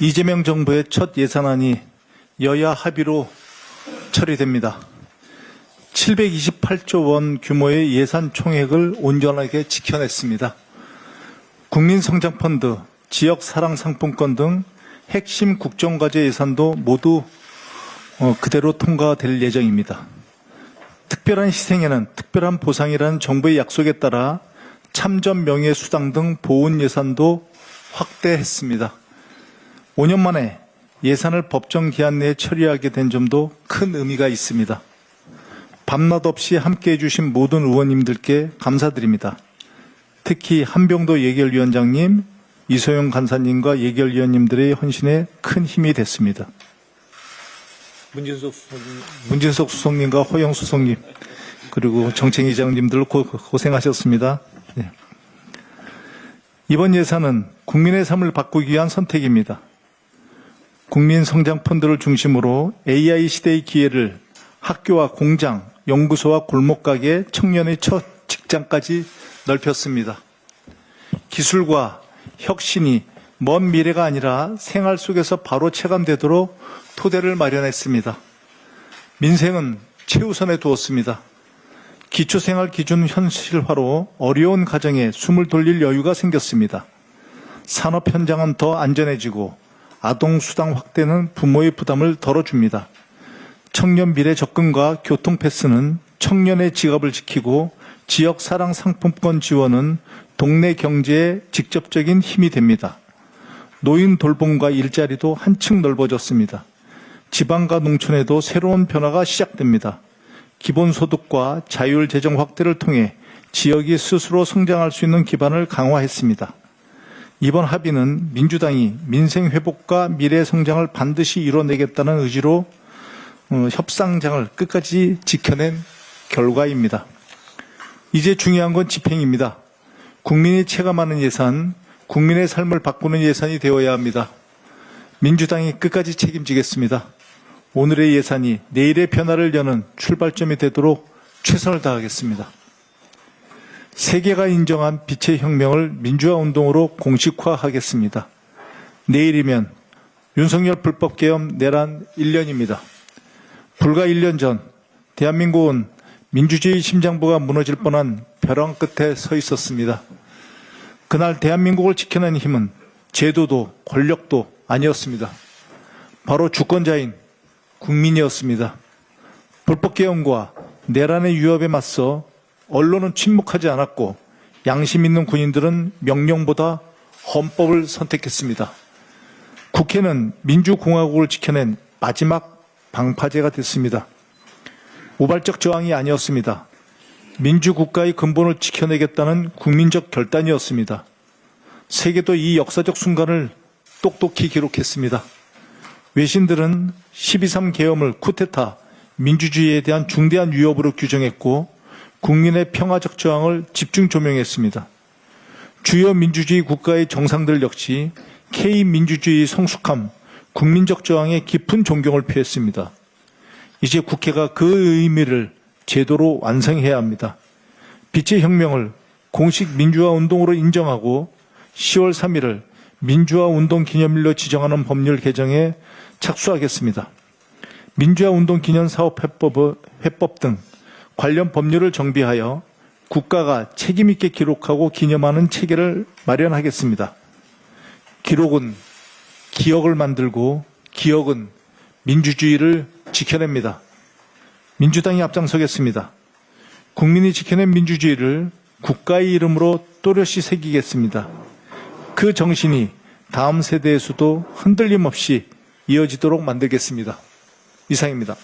이재명 정부의 첫 예산안이 여야 합의로 처리됩니다. 728조 원 규모의 예산 총액을 온전하게 지켜냈습니다. 국민성장펀드, 지역사랑상품권 등 핵심 국정과제 예산도 모두 어, 그대로 통과될 예정입니다. 특별한 희생에는 특별한 보상이라는 정부의 약속에 따라 참전 명예 수당 등 보훈 예산도 확대했습니다. 5년 만에 예산을 법정 기한 내에 처리하게 된 점도 큰 의미가 있습니다. 밤낮 없이 함께 해 주신 모든 의원님들께 감사드립니다. 특히 한병도 예결위원장님, 이소영 간사님과 예결위원님들의 헌신에 큰 힘이 됐습니다. 문진석 수석님, 문진석 수석님과 호영 수석님, 그리고 정책 이장님들 고, 고생하셨습니다. 네. 이번 예산은 국민의 삶을 바꾸기 위한 선택입니다. 국민 성장 펀드를 중심으로 AI 시대의 기회를 학교와 공장, 연구소와 골목가게 청년의 첫 직장까지 넓혔습니다. 기술과 혁신이 먼 미래가 아니라 생활 속에서 바로 체감되도록 토대를 마련했습니다. 민생은 최우선에 두었습니다. 기초생활 기준 현실화로 어려운 가정에 숨을 돌릴 여유가 생겼습니다. 산업 현장은 더 안전해지고 아동 수당 확대는 부모의 부담을 덜어줍니다. 청년 미래 접근과 교통 패스는 청년의 지갑을 지키고 지역 사랑 상품권 지원은 동네 경제에 직접적인 힘이 됩니다. 노인 돌봄과 일자리도 한층 넓어졌습니다. 지방과 농촌에도 새로운 변화가 시작됩니다. 기본소득과 자율 재정 확대를 통해 지역이 스스로 성장할 수 있는 기반을 강화했습니다. 이번 합의는 민주당이 민생 회복과 미래 성장을 반드시 이뤄내겠다는 의지로 어, 협상장을 끝까지 지켜낸 결과입니다. 이제 중요한 건 집행입니다. 국민이 체감하는 예산, 국민의 삶을 바꾸는 예산이 되어야 합니다. 민주당이 끝까지 책임지겠습니다. 오늘의 예산이 내일의 변화를 여는 출발점이 되도록 최선을 다하겠습니다. 세계가 인정한 빛의 혁명을 민주화 운동으로 공식화하겠습니다. 내일이면 윤석열 불법 계엄 내란 1년입니다. 불과 1년 전 대한민국은 민주주의 심장부가 무너질 뻔한 벼랑 끝에 서 있었습니다. 그날 대한민국을 지켜낸 힘은 제도도 권력도 아니었습니다. 바로 주권자인 국민이었습니다. 불법 계엄과 내란의 위협에 맞서 언론은 침묵하지 않았고 양심 있는 군인들은 명령보다 헌법을 선택했습니다. 국회는 민주공화국을 지켜낸 마지막 방파제가 됐습니다. 우발적 저항이 아니었습니다. 민주국가의 근본을 지켜내겠다는 국민적 결단이었습니다. 세계도 이 역사적 순간을 똑똑히 기록했습니다. 외신들은 12.3 계엄을 쿠데타, 민주주의에 대한 중대한 위협으로 규정했고 국민의 평화적 저항을 집중 조명했습니다. 주요 민주주의 국가의 정상들 역시 K 민주주의 성숙함, 국민적 저항에 깊은 존경을 표했습니다. 이제 국회가 그 의미를 제도로 완성해야 합니다. 빛의 혁명을 공식 민주화 운동으로 인정하고 10월 3일을 민주화 운동 기념일로 지정하는 법률 개정에 착수하겠습니다. 민주화 운동 기념 사업 회법 등 관련 법률을 정비하여 국가가 책임있게 기록하고 기념하는 체계를 마련하겠습니다. 기록은 기억을 만들고 기억은 민주주의를 지켜냅니다. 민주당이 앞장서겠습니다. 국민이 지켜낸 민주주의를 국가의 이름으로 또렷이 새기겠습니다. 그 정신이 다음 세대에서도 흔들림 없이 이어지도록 만들겠습니다. 이상입니다.